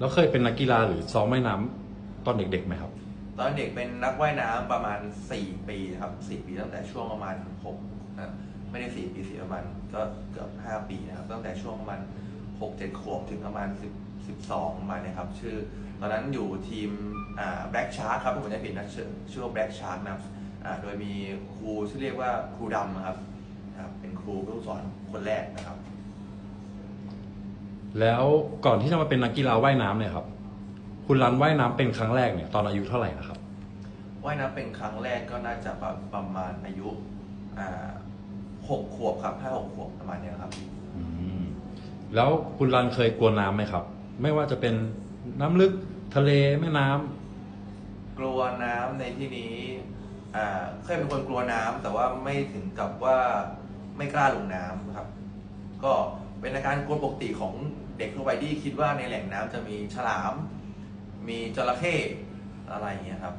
แล้วเคยเป็นนักกีฬาหรือซ้อมว่ายน้ำตอนเด็กๆไหมครับ ตอนเด็กเป็นนักว่ายน้ำประมาณ 4 ปีครับ 4 ปีตั้งแต่ช่วงประมาณ6นะไม่ได้ 4 ปี4ประมาณก็เกือบ 5 ปีนะครับ ตั้งแต่ช่วงประมาณ6 7ขวบถึงประมาณ10 12ประมาณเนี้ครับ ชื่อ ตอนนั้นอยู่ทีมอ่าแบล็กชาร์กครับผมจะผิดนะชื่อชื่อว่าแบล็กชาร์กนะครับอ่าโดยมีครูชื่เรียกว่าครูดำนะครับนะครับเป็นครูผู้สอนคนแรกนะครับ แล้วก่อนที่จะมาเป็นนักกีฬาว่ายน้ำเนี่ยครับ คุณรันว่ายน้ำเป็นครั้งแรกเนี่ยตอนอายุเท่าไหร่นะครับ ว่ายน้ำเป็นครั้งแรกก็น่าจะประประมาณอายุอ่าหกขวบครับห้าหกขวบประมาณเนี้ยครับ อืมแล้วคุณรันเคยกลัวน้ำไหมครับ ไม่ว่าจะเป็นน้ำลึกทะเลแม่น้ำกลัวน้ำในที่นี้อ่าเคยเป็นคนกลัวน้ำแต่ว่าไม่ถึงกับว่าไม่กล้าลงน้ำครับ ก็ เป็นอาการกวนปกติของเด็กทั่วไปที่คิดว่าในแหล่งน้ำจะมีฉลาม มีจระเข้อะไรอย่างเงี้ยครับ